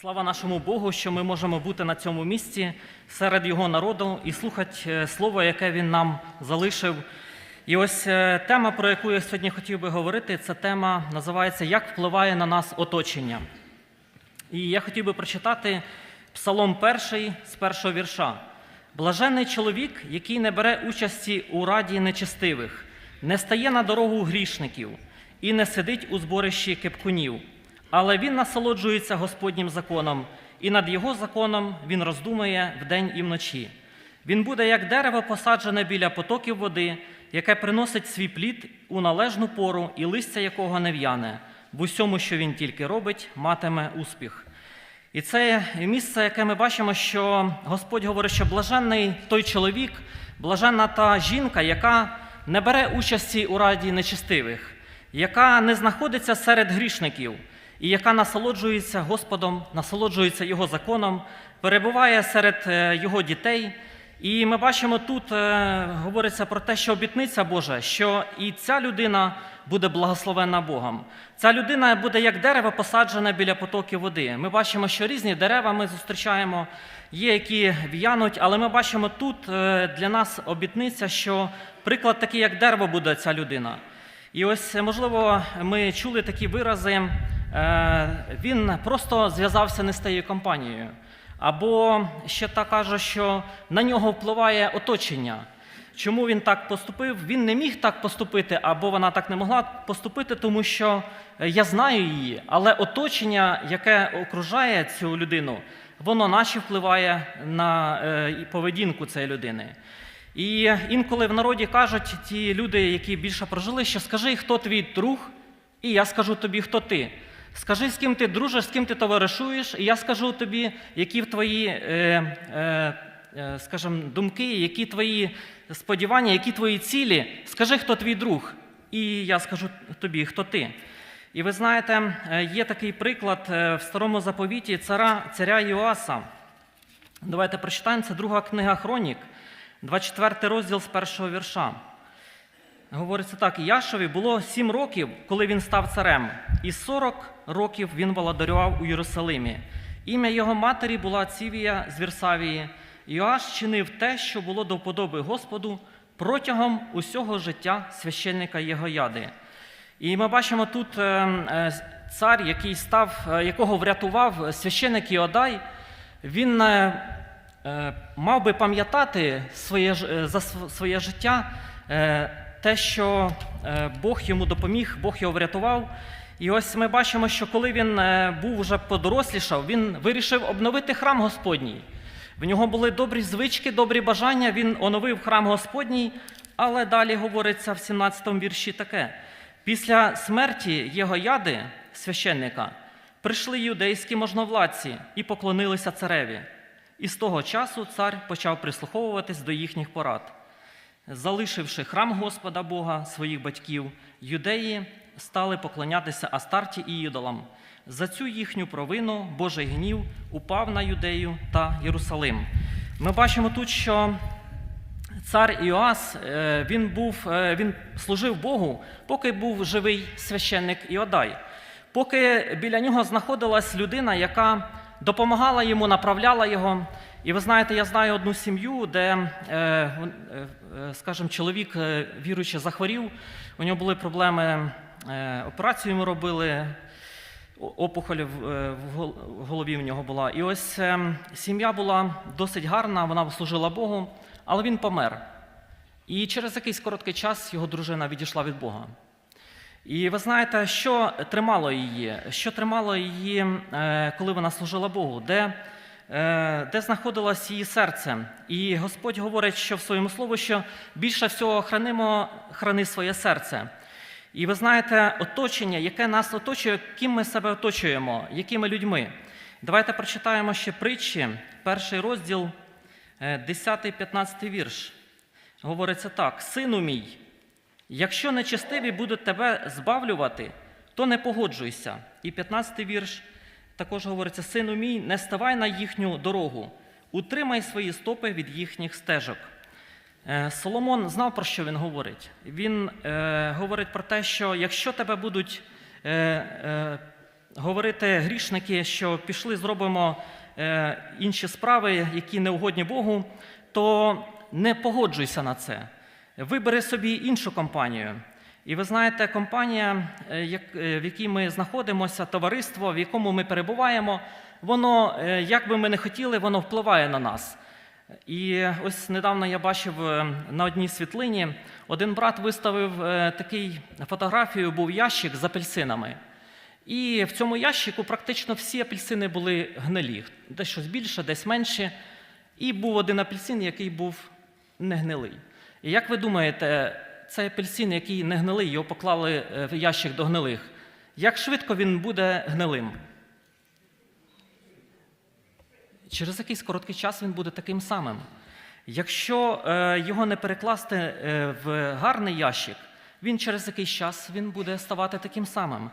Слава нашому Богу, що ми можемо бути на цьому місці серед Його народу і слухати е, слово, яке Він нам залишив. І ось е, тема, про яку я сьогодні хотів би говорити, це тема називається Як впливає на нас оточення. І я хотів би прочитати Псалом перший з першого вірша. Блаженний чоловік, який не бере участі у раді нечестивих, не стає на дорогу грішників і не сидить у зборищі кепкунів, але він насолоджується Господнім законом, і над його законом він роздумує вдень і вночі. Він буде як дерево, посаджене біля потоків води, яке приносить свій плід у належну пору, і листя якого не в'яне. В усьому, що він тільки робить, матиме успіх. І це місце, яке ми бачимо, що Господь говорить, що блаженний той чоловік, блаженна та жінка, яка не бере участі у раді нечестивих, яка не знаходиться серед грішників, і яка насолоджується Господом, насолоджується Його законом, перебуває серед е, Його дітей. І ми бачимо тут е, говориться про те, що обітниця Божа, що і ця людина буде благословенна Богом. Ця людина буде як дерево посаджене біля потоків води. Ми бачимо, що різні дерева ми зустрічаємо, є які в'януть, але ми бачимо тут е, для нас обітниця, що приклад такий, як дерево буде ця людина. І ось, можливо, ми чули такі вирази. Е, Він просто зв'язався не з тією компанією. Або ще так каже, що на нього впливає оточення. Чому він так поступив? Він не міг так поступити, або вона так не могла поступити, тому що е, я знаю її, але оточення, яке окружає цю людину, воно наче впливає на е, поведінку цієї людини. І інколи в народі кажуть ті люди, які більше прожили, що скажи, хто твій друг, і я скажу тобі, хто ти. Скажи, з ким ти дружиш, з ким ти товаришуєш, і я скажу тобі, які твої, е, е, е, скажімо, думки, які твої сподівання, які твої цілі. Скажи, хто твій друг, і я скажу тобі, хто ти. І ви знаєте, е, є такий приклад е, в старому заповіті царя, царя Йоаса. Давайте прочитаємо, це друга книга Хронік, 24 розділ з першого вірша. Говориться так: Яшові було сім років, коли він став царем, і 40 років він володарював у Єрусалимі. Ім'я його матері була Цівія з Вірсавії. Йоаш чинив те, що було до вподоби Господу протягом усього життя священника Єгояди. І ми бачимо тут е, е, цар, який став, е, якого врятував священик Іодай, він мав би пам'ятати своє, за своє життя те, що е, Бог йому допоміг, Бог його врятував. І ось ми бачимо, що коли він е, був вже подорослішав, він вирішив обновити храм Господній. В нього були добрі звички, добрі бажання, він оновив храм Господній, але далі говориться в 17 вірші таке. Після смерті Єгояди, священника, прийшли юдейські можновладці і поклонилися цареві. І з того часу цар почав прислуховуватись до їхніх порад. Залишивши храм Господа Бога, своїх батьків, юдеї стали поклонятися Астарті і ідолам. За цю їхню провину Божий гнів упав на юдею та Єрусалим. Ми бачимо тут, що цар Іоас е, він, був, е, він служив Богу, поки був живий священник Іодай, поки біля нього знаходилась людина, яка допомагала йому, направляла його. І ви знаєте, я знаю одну сім'ю, де, е, е, е, скажімо, чоловік віруючи захворів, у нього були проблеми, операцію йому робили, опухоль в в гол- в голові в нього була. І ось сім'я була досить гарна, вона служила Богу, але він помер. І через якийсь короткий час його дружина відійшла від Бога. І ви знаєте, що тримало її? Що тримало її, е, коли вона служила Богу? Де, е, де знаходилось її серце? І Господь говорить, що в своєму слові, що більше всього хранимо, храни своє серце. І ви знаєте, оточення, яке нас оточує, ким ми себе оточуємо, якими людьми. Давайте прочитаємо ще притчі, перший розділ, 10-15 вірш. Говориться так: Сину мій, якщо нечестиві будуть тебе збавлювати, то не погоджуйся. І 15 вірш також говориться: Сину мій, не ставай на їхню дорогу, утримай свої стопи від їхніх стежок. Е, Соломон знав, про що він говорить. Він е, говорить про те, що якщо тебе будуть е, е, говорити грішники, що пішли, зробимо е, інші справи, які не угодні Богу, то не погоджуйся на це. Вибери собі іншу компанію. І ви знаєте, компанія, е, е, в якій ми знаходимося, товариство, в якому ми перебуваємо, воно, е, як би ми не хотіли, воно впливає на нас. І ось недавно я бачив на одній світлині, один брат виставив такий фотографію, був ящик з апельсинами. І в цьому ящику практично всі апельсини були гнилі, десь щось більше, десь менше. І був один апельсин, який був не гнилий. І як ви думаєте, цей апельсин, який не гнилий, його поклали е, в ящик до гнилих, як швидко він буде гнилим? Через якийсь короткий час він буде таким самим. Якщо е, його не перекласти е, в гарний ящик, він через якийсь час він буде ставати таким самим.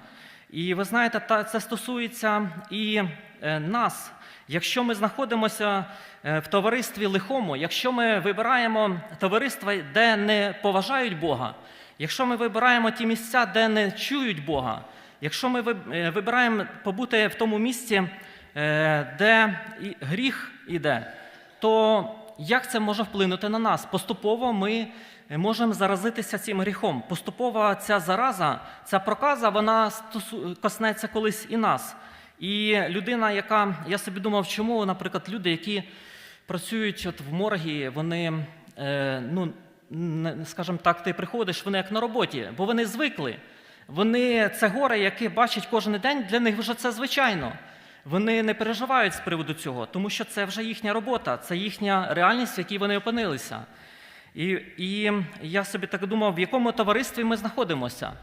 І ви знаєте, це стосується і е, нас. Якщо ми знаходимося е, в товаристві лихому, якщо ми вибираємо товариство, де не поважають Бога, якщо ми вибираємо ті місця, де не чують Бога, якщо ми е, вибираємо побути в тому місці, де гріх іде, то як це може вплинути на нас? Поступово ми можемо заразитися цим гріхом. Поступово ця зараза, ця проказа, вона коснеться колись і нас. І людина, яка я собі думав, чому, наприклад, люди, які працюють от в моргі, вони, е, ну, скажімо так, ти приходиш, вони як на роботі, бо вони звикли. Вони це горе, яке бачать кожен день, для них вже це звичайно. Вони не переживають з приводу цього, тому що це вже їхня робота, це їхня реальність, в якій вони опинилися. І, і я собі так думав, в якому товаристві ми знаходимося,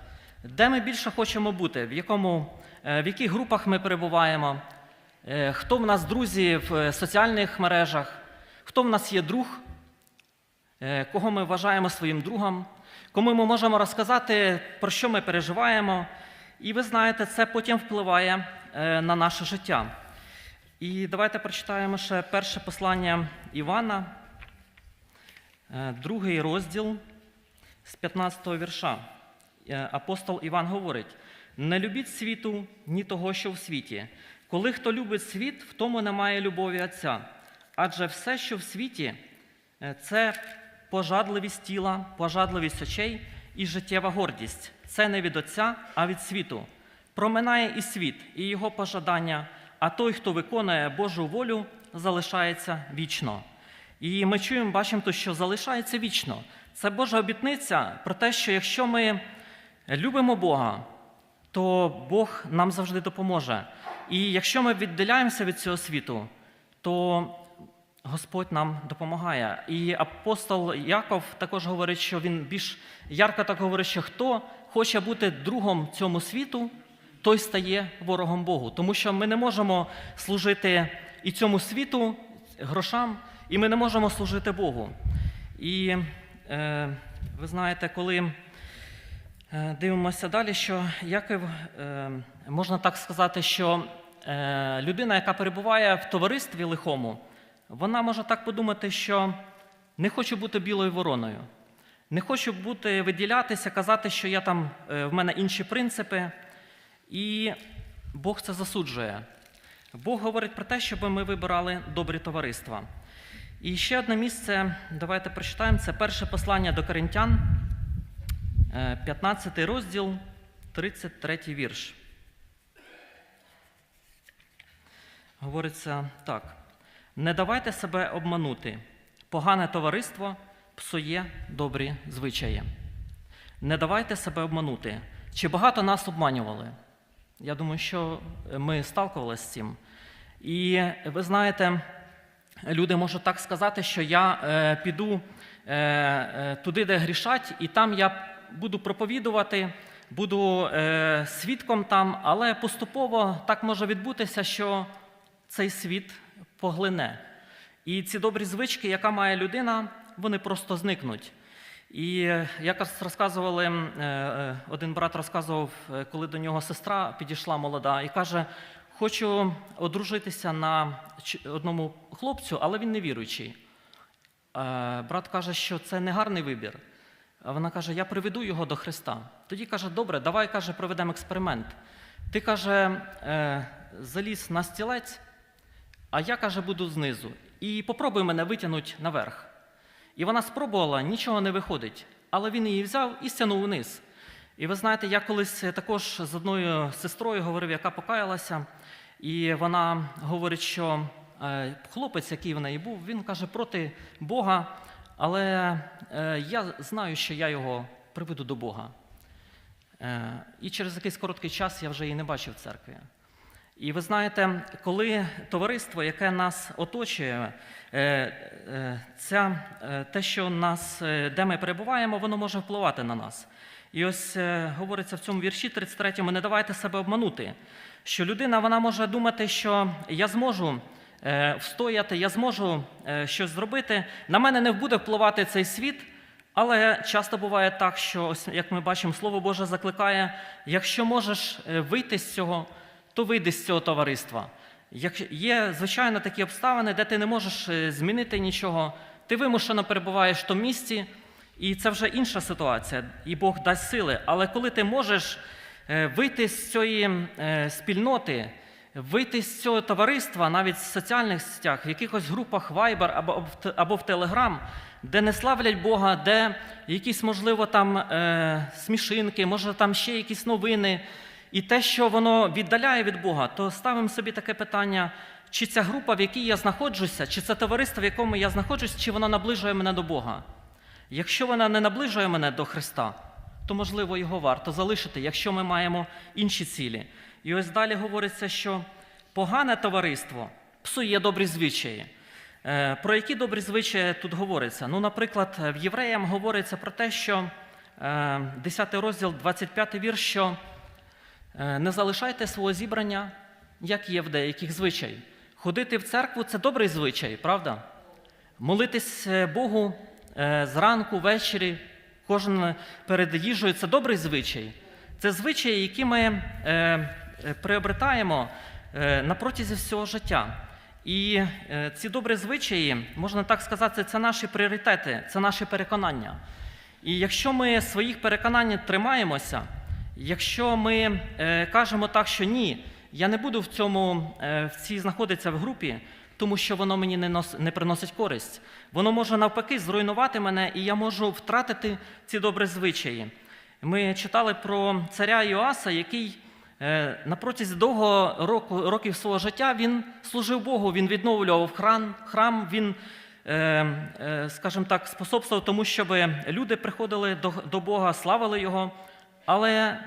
де ми більше хочемо бути, в, якому, е, в яких групах ми перебуваємо, е, хто в нас друзі в е, соціальних мережах, хто в нас є друг, кого ми вважаємо своїм другом, кому ми можемо розказати, про що ми переживаємо. І ви знаєте, це потім впливає на наше життя. І давайте прочитаємо ще перше послання Івана, другий розділ з 15 вірша. Е, Апостол Іван говорить: не любіть світу, ні того, що в світі. Коли хто любить світ, в тому немає любові Отця. Адже все, що в світі, е, це пожадливість тіла, пожадливість очей і життєва гордість. Це не від Отця, а від світу. Проминає і світ, і його пожадання, а той, хто виконує Божу волю, залишається вічно. І ми чуємо, бачимо, що залишається вічно. Це Божа обітниця про те, що якщо ми любимо Бога, то Бог нам завжди допоможе. І якщо ми віддаляємося від цього світу, то Господь нам допомагає. І апостол Яков також говорить, що він більш ярко так говорить, що хто хоче бути другом цьому світу, той стає ворогом Богу. Тому що ми не можемо служити і цьому світу, грошам, і ми не можемо служити Богу. І е, ви знаєте, коли Е, Дивимося далі, що Яків, е, можна так сказати, що е, людина, яка перебуває в товаристві лихому, вона може так подумати, що не хочу бути білою вороною, не хочу бути виділятися, казати, що я там, е, в мене інші принципи. І Бог це засуджує. Бог говорить про те, щоб ми вибирали добрі товариства. І ще одне місце, давайте прочитаємо, це перше послання до Коринтян, Е, 15 розділ, 33 вірш. Говориться так: не давайте себе обманути. Погане товариство псує добрі звичаї. Не давайте себе обманути. Чи багато нас обманювали? Я думаю, що ми сталкувалися з цим. І ви знаєте, люди можуть так сказати, що я е, піду е, е, туди, де грішать, і там я буду проповідувати, буду е, свідком там, але поступово так може відбутися, що цей світ поглине. І ці добрі звички, яка має людина, вони просто зникнуть. І е, якось розказували, е, один брат розказував, коли до нього сестра підійшла молода, і каже: Хочу одружитися на одному хлопцю, але він не віруючий. Е, Брат каже, що це не гарний вибір. Вона каже: Я приведу його до Христа. Тоді каже, добре, давай каже, проведемо експеримент. Ти каже, е, заліз на стілець, а я каже, буду знизу. І попробуй мене витягнути наверх. І вона спробувала, нічого не виходить. Але він її взяв і стягнув вниз. І ви знаєте, я колись е, також з одною сестрою говорив, яка покаялася, і вона говорить, що е, хлопець, який в неї був, він каже проти Бога, але е, я знаю, що я його приведу до Бога. І через якийсь короткий час я вже її не бачив в церкві. І ви знаєте, коли товариство, яке нас оточує, ця, те, що нас, де ми перебуваємо, воно може впливати на нас. І ось е, говориться в цьому вірші 33-му, не давайте себе обманути, що людина вона може думати, що я зможу е, встояти, я зможу е, щось зробити. На мене не буде впливати цей світ, але часто буває так, що, ось, як ми бачимо, Слово Боже закликає: якщо можеш вийти з цього, то вийди з цього товариства. Як є, звичайно, такі обставини, де ти не можеш змінити нічого, ти вимушено перебуваєш в тому місці, і це вже інша ситуація, і Бог дасть сили. Але коли ти можеш е, вийти з цієї е, спільноти, вийти з цього товариства, навіть з соціальних сетях, в якихось групах Viber або в або в Telegram, де не славлять Бога, де якісь, можливо, там е, смішинки, може там ще якісь новини, і те, що воно віддаляє від Бога, то ставимо собі таке питання, чи ця група, в якій я знаходжуся, чи це товариство, в якому я знаходжусь, чи воно наближує мене до Бога. Якщо вона не наближує мене до Христа, то можливо його варто залишити, якщо ми маємо інші цілі. І ось далі говориться, що погане товариство псує добрі звичаї. Е, Про які добрі звичаї тут говориться? Ну, наприклад, в Євреям говориться про те, що е, 10 розділ, 25 вірш, що е, не залишайте свого зібрання, як є в деяких звичай. Ходити в церкву це добрий звичай, правда? Молитись е, Богу е, зранку, ввечері, кожен перед їжею це добрий звичай. Це звичаї, які ми е, е, приобретаємо е, на протязі всього життя. І е, ці добрі звичаї, можна так сказати, це наші пріоритети, це наші переконання. І якщо ми своїх переконань тримаємося, якщо ми е, кажемо так, що ні, я не буду в цьому е, в цій знаходитися в групі, тому що воно мені не, нос, не приносить користь. Воно може навпаки зруйнувати мене, і я можу втратити ці добрі звичаї. Ми читали про царя Йоаса, який е, на протязі довгого року, років свого життя він служив Богу, він відновлював храм, храм він, е, е, скажімо так, способствував тому, щоб люди приходили до, до Бога, славили Його. Але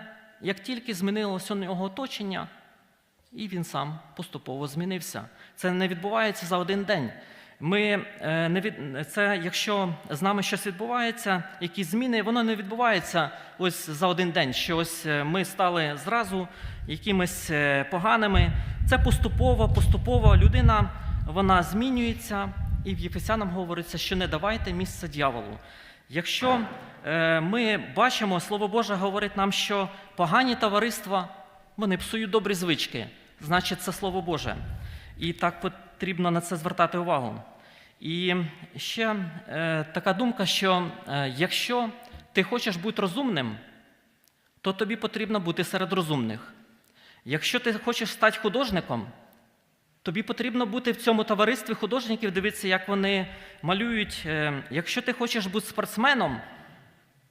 як тільки змінилося його оточення, і він сам поступово змінився. Це не відбувається за один день. Ми е, не від... Це якщо з нами щось відбувається, якісь зміни, воно не відбувається ось за один день. Що ось е, ми стали зразу якимись е, поганими. Це поступово, поступово людина вона змінюється, і в Єфесянам говориться, що не давайте місце дьяволу. Якщо ми бачимо, Слово Боже говорить нам, що погані товариства вони псують добрі звички, значить, це Слово Боже. І так потрібно на це звертати увагу. І ще е, така думка, що е, якщо ти хочеш бути розумним, то тобі потрібно бути серед розумних. Якщо ти хочеш стати художником, тобі потрібно бути в цьому товаристві художників, дивитися, як вони малюють. Е, Якщо ти хочеш бути спортсменом,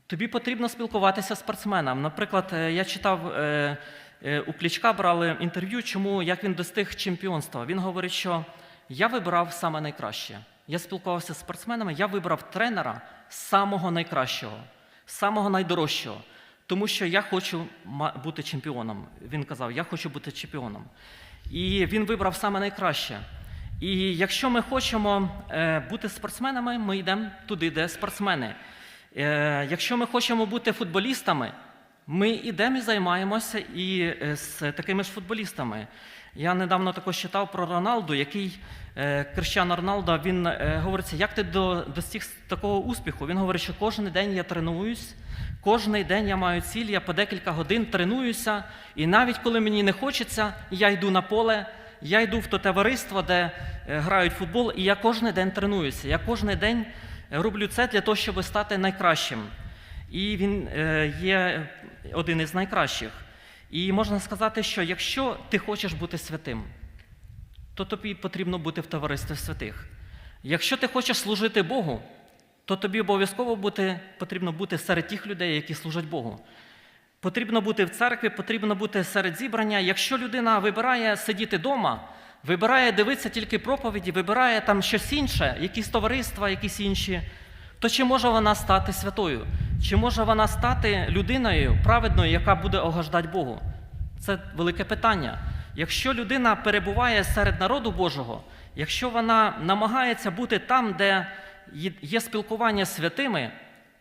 тобі потрібно спілкуватися з спортсменом. Наприклад, е, я читав е, у Клічка брали інтерв'ю, чому як він достиг чемпіонства. Він говорить, що я вибирав саме найкраще. Я спілкувався з спортсменами, я вибрав тренера самого найкращого, самого найдорожчого. Тому що я хочу бути чемпіоном. Він казав, я хочу бути чемпіоном. І він вибрав саме найкраще. І якщо ми хочемо е, бути спортсменами, ми йдемо туди, де спортсмени. Е, Якщо ми хочемо бути футболістами, ми йдемо і займаємося і е, з такими ж футболістами. Я недавно також читав про Роналду, який е, Крещано Роналдо, він е, говориться, як ти достиг такого успіху? Він говорить, що кожен день я тренуюсь, кожен день я маю ціль, я по декілька годин тренуюся, і навіть коли мені не хочеться, я йду на поле, я йду в то товариство, де грають футбол, і я кожен день тренуюся. Я кожен день роблю це для того, щоб стати найкращим. І він є один із найкращих. І можна сказати, що якщо ти хочеш бути святим, то тобі потрібно бути в товаристві святих. Якщо ти хочеш служити Богу, то тобі обов'язково бути, потрібно бути серед тих людей, які служать Богу. Потрібно бути в церкві, потрібно бути серед зібрання. Якщо людина вибирає сидіти вдома, вибирає дивитися тільки проповіді, вибирає там щось інше, якісь товариства, якісь інші, то чи може вона стати святою? Чи може вона стати людиною праведною, яка буде огаждати Богу? Це велике питання. Якщо людина перебуває серед народу Божого, якщо вона намагається бути там, де є спілкування з святими,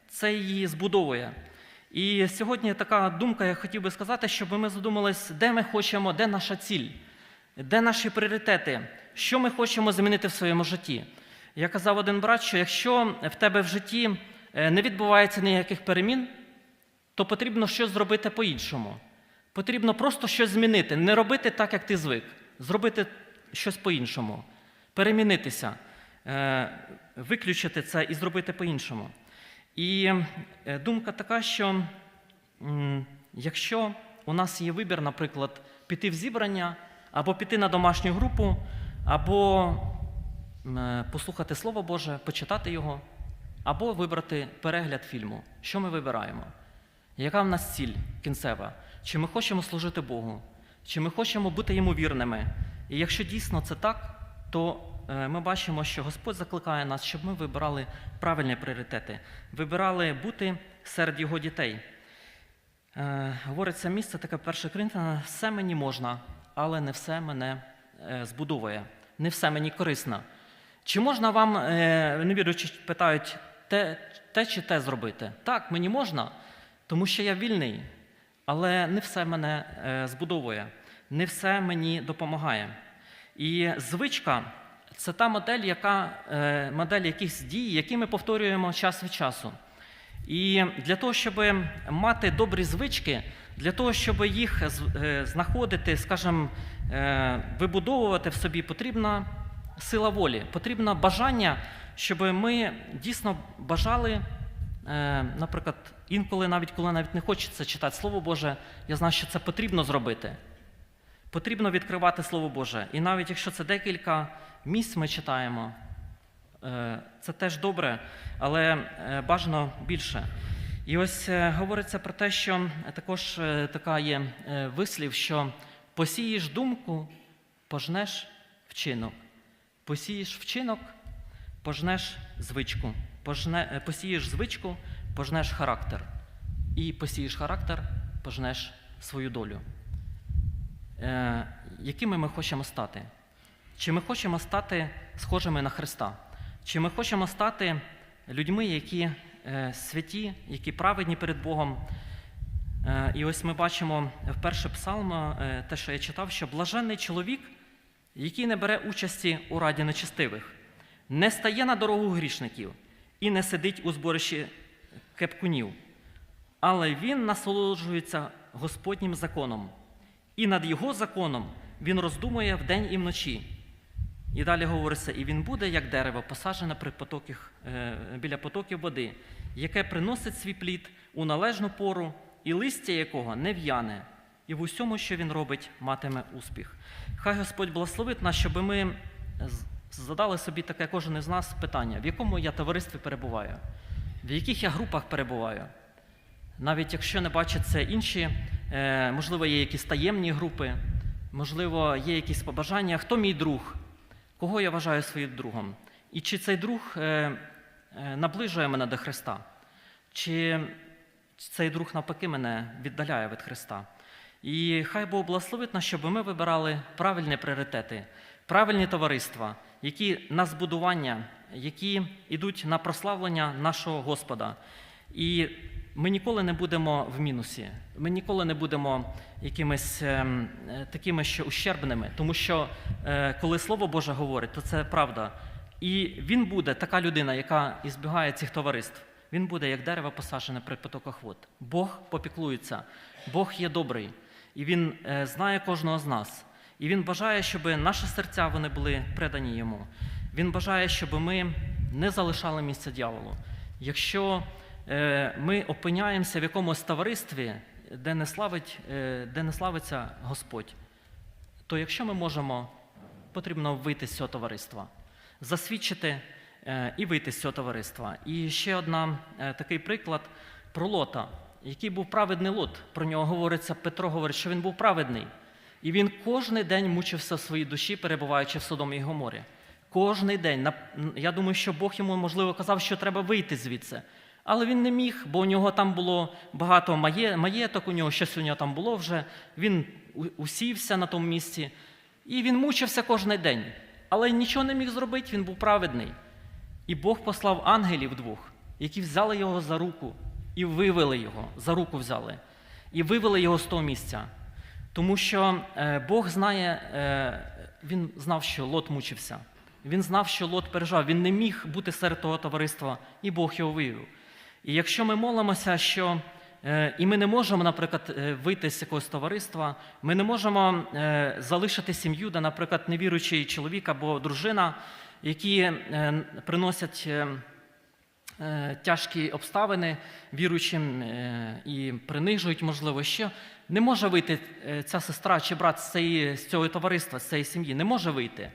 це її збудовує. І сьогодні така думка, я хотів би сказати, щоб ми задумались, де ми хочемо, де наша ціль, де наші пріоритети, що ми хочемо змінити в своєму житті. Я казав один брат, що якщо в тебе в житті е, не відбувається ніяких перемін, то потрібно щось зробити по-іншому. Потрібно просто щось змінити, не робити так, як ти звик, зробити щось по-іншому, перемінитися, е, виключити це і зробити по-іншому. І е, думка така, що якщо у нас є вибір, наприклад, піти в зібрання, або піти на домашню групу, або послухати Слово Боже, почитати його, або вибрати перегляд фільму, що ми вибираємо? Яка в нас ціль кінцева? Чи ми хочемо служити Богу? Чи ми хочемо бути йому вірними? І якщо дійсно це так, то е, ми бачимо, що Господь закликає нас, щоб ми вибирали правильні пріоритети, вибирали бути серед його дітей. Е, Говориться місце таке перше Коринфяна, все мені можна, але не все мене е, збудовує, не все мені корисно. Чи можна вам, е, невіруючі питають, те, те чи те зробити? Так, мені можна, тому що я вільний, але не все мене е, збудовує, не все мені допомагає. І звичка це та модель, яка, е, модель якихось дій, які ми повторюємо час від часу. І для того, щоб мати добрі звички, для того, щоб їх знаходити, скажімо, вибудовувати в собі, потрібна сила волі, потрібно бажання, щоб ми дійсно бажали, е, наприклад, інколи, навіть коли навіть не хочеться читати Слово Боже, я знаю, що це потрібно зробити. Потрібно відкривати Слово Боже. І навіть якщо це декілька місць ми читаємо, е, це теж добре, але е, бажано більше. І ось говориться про те, що також така є вислів, що посієш думку, пожнеш вчинок. Посієш вчинок, пожнеш звичку. Пожне, е, посієш звичку, пожнеш характер. І посієш характер, пожнеш свою долю. Е, якими ми хочемо стати? Чи ми хочемо стати схожими на Христа? Чи ми хочемо стати людьми, які е, святі, які праведні перед Богом? Е, і ось ми бачимо в перше псалм, е, те, що я читав, що блаженний чоловік, який не бере участі у раді нечестивих, не стає на дорогу грішників і не сидить у зборищі кепкунів, але він насолоджується Господнім законом, і над його законом він роздумує вдень і вночі. І далі говориться, і він буде, як дерево, посаджене при потоках, е, біля потоків води, яке приносить свій плід у належну пору, і листя якого не в'яне, і в усьому, що він робить, матиме успіх. Хай Господь благословить нас, щоб ми задали собі таке кожен із нас питання, в якому я товаристві перебуваю, в яких я групах перебуваю. Навіть якщо не бачать це інші, е, можливо, є якісь таємні групи, можливо, є якісь побажання, хто мій друг, кого я вважаю своїм другом, і чи цей друг е, е, наближує мене до Христа, чи цей друг навпаки мене віддаляє від Христа. І хай Бог благословить нас, щоб ми вибирали правильні пріоритети, правильні товариства, які на збудування, які йдуть на прославлення нашого Господа. І ми ніколи не будемо в мінусі, ми ніколи не будемо якимись ем, е, такими ще ущербними, тому що е, коли Слово Боже говорить, то це правда. І він буде така людина, яка ізбігає цих товариств. Він буде як дерево посаджене при потоках вод. Бог попіклується, Бог є добрий, і Він е, знає кожного з нас. І Він бажає, щоб наші серця вони були предані йому. Він бажає, щоб ми не залишали місця дьяволу. Якщо е, ми опиняємося в якомусь товаристві, де не, славить, е, де не славиться Господь, то якщо ми можемо, потрібно вийти з цього товариства, засвідчити і вийти з цього товариства. І ще одна такий приклад про Лота, який був праведний Лот. Про нього говориться, Петро говорить, що він був праведний. І він кожен день мучився в своїй душі, перебуваючи в Содомі і Гоморі. Кожний день. Я думаю, що Бог йому, можливо, казав, що треба вийти звідси. Але він не міг, бо у нього там було багато маєток, у нього щось у нього там було вже. Він усівся на тому місці. І він мучився кожен день. Але нічого не міг зробити, він був праведний. І Бог послав ангелів двох, які взяли його за руку і вивели його, за руку взяли, і вивели його з того місця. Тому що е, Бог знає, е, він знав, що Лот мучився. Він знав, що Лот переживав. Він не міг бути серед того товариства, і Бог його вивів. І якщо ми молимося, що е, і ми не можемо, наприклад, вийти з якогось товариства, ми не можемо залишити сім'ю, де, наприклад, невіруючий чоловік або дружина, які приносять. Е, тяжкі обставини віруючим е, і принижують, можливо, що не може вийти е, ця сестра чи брат з, цієї, з цього товариства, з цієї сім'ї, не може вийти.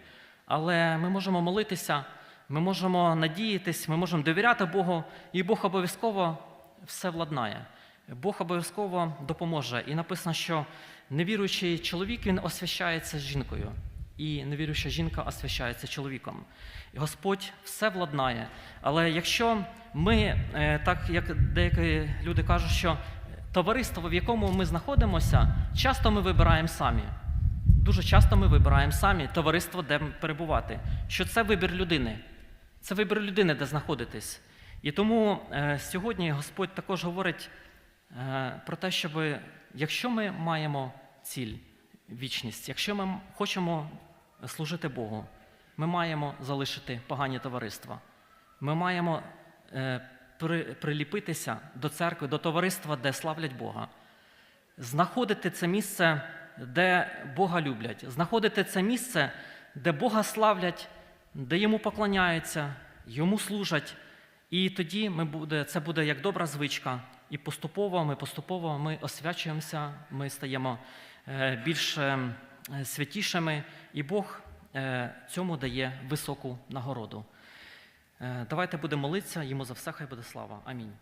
Але ми можемо молитися, ми можемо надіятись, ми можемо довіряти Богу, і Бог обов'язково все владнає. Бог обов'язково допоможе. І написано, що невіруючий чоловік він освящається жінкою, і невіруюча жінка освящається чоловіком. Господь все владнає. Але якщо ми, е, так як деякі люди кажуть, що товариство, в якому ми знаходимося, часто ми вибираємо самі. Дуже часто ми вибираємо самі товариство, де перебувати. Що це вибір людини. Це вибір людини, де знаходитись. І тому е, сьогодні Господь також говорить е, про те, щоб якщо ми маємо ціль, вічність, якщо ми хочемо служити Богу, ми маємо залишити погані товариства. Ми маємо е, при, приліпитися до церкви, до товариства, де славлять Бога знаходити це місце, де Бога люблять, знаходити це місце, де Бога славлять, де йому поклоняються, йому служать. І тоді ми буде, це буде як добра звичка. І поступово ми поступово ми освячуємося, ми стаємо е, більш е, святішими, і Бог е, цьому дає високу нагороду. Е, Давайте будемо молитися, йому за все хай буде слава. Амінь.